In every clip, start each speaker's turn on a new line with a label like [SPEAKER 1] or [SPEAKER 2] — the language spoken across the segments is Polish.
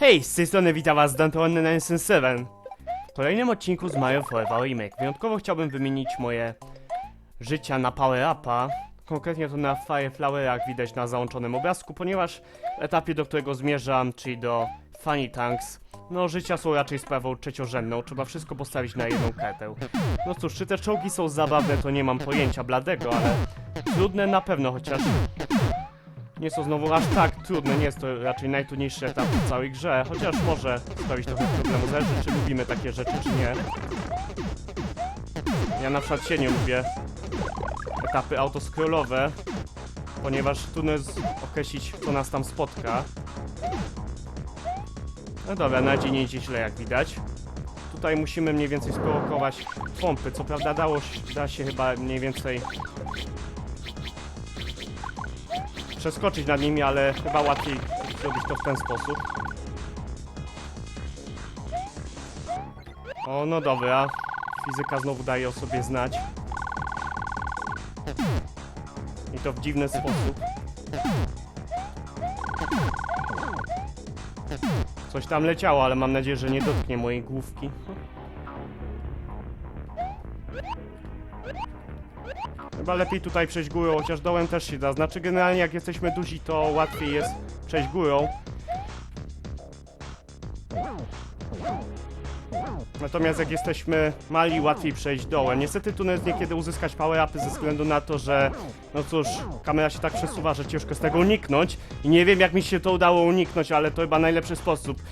[SPEAKER 1] Hej, z tej strony witam was Dante1977 W kolejnym odcinku z Mario Forever Remake. Wyjątkowo chciałbym wymienić moje życia na Power Upa. Konkretnie to na Fireflower, jak widać na załączonym obrazku Ponieważ w etapie, do którego zmierzam, czyli do Funny Tanks No, życia są raczej sprawą trzeciorzędną, trzeba wszystko postawić na jedną kartę. No cóż, czy te czołgi są zabawne, to nie mam pojęcia bladego, ale trudne na pewno, chociaż nie są znowu aż tak trudne, nie jest to raczej najtrudniejszy etap w całej grze, chociaż może sprawić trochę problemu, zależy czy lubimy takie rzeczy, czy nie. Ja na przykład się nie lubię etapy autoscrollowe, ponieważ trudno jest określić, co nas tam spotka. No dobra, na razie nie idzie źle, jak widać. Tutaj musimy mniej więcej sprowokować pompy, co prawda dało da się chyba mniej więcej przeskoczyć nad nimi, ale chyba łatwiej zrobić to w ten sposób. O, no dobra. Fizyka znowu daje o sobie znać. I to w dziwny sposób. Coś tam leciało, ale mam nadzieję, że nie dotknie mojej główki. Chyba lepiej tutaj przejść górą, chociaż dołem też się da. Znaczy generalnie jak jesteśmy duzi, to łatwiej jest przejść górą. Natomiast jak jesteśmy mali, łatwiej przejść dołem. Niestety tu jest niekiedy uzyskać power-upy ze względu na to, że no cóż, kamera się tak przesuwa, że ciężko z tego uniknąć. I nie wiem jak mi się to udało uniknąć, ale to chyba najlepszy sposób.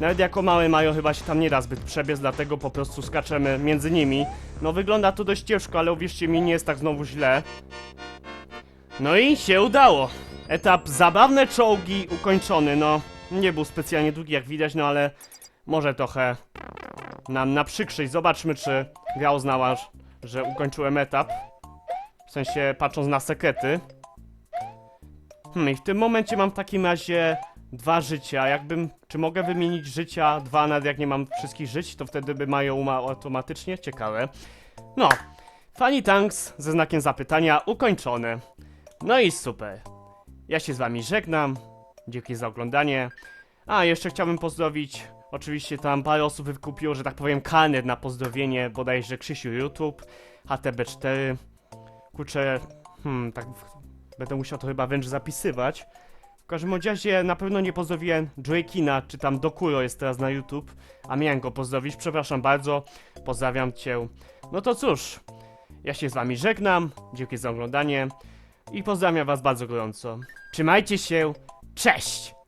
[SPEAKER 1] Nawet jako mały Majo chyba się tam nie da zbyt przebiec, dlatego po prostu skaczemy między nimi. No wygląda to dość ciężko, ale uwierzcie mi, nie jest tak znowu źle. No i się udało. Etap zabawne czołgi ukończony, no. Nie był specjalnie długi jak widać, no ale może trochę nam na przykrzyć. Zobaczmy, czy gra uznała, że ukończyłem etap. W sensie patrząc na sekrety. Hmm, i w tym momencie mam w takim razie dwa życia. Jakbym, czy mogę wymienić życia dwa, nawet jak nie mam wszystkich żyć, to wtedy by mają automatycznie? Ciekawe. No, Funny Tanks ze znakiem zapytania ukończone. No i super. Ja się z wami żegnam. Dzięki za oglądanie. A, jeszcze chciałbym pozdrowić. Oczywiście tam parę osób wykupiło, że tak powiem, karnet na pozdrowienie bodajże Krzysiu YouTube, HTB4. Kurczę, hmm, tak będę musiał to chyba wręcz zapisywać. W każdym razie na pewno nie pozdrowiłem Drakina, czy tam Dokuro jest teraz na YouTube, a miałem go pozdrowić. Przepraszam bardzo, pozdrawiam cię. No to cóż, ja się z wami żegnam, dziękuję za oglądanie i pozdrawiam was bardzo gorąco. Trzymajcie się, cześć!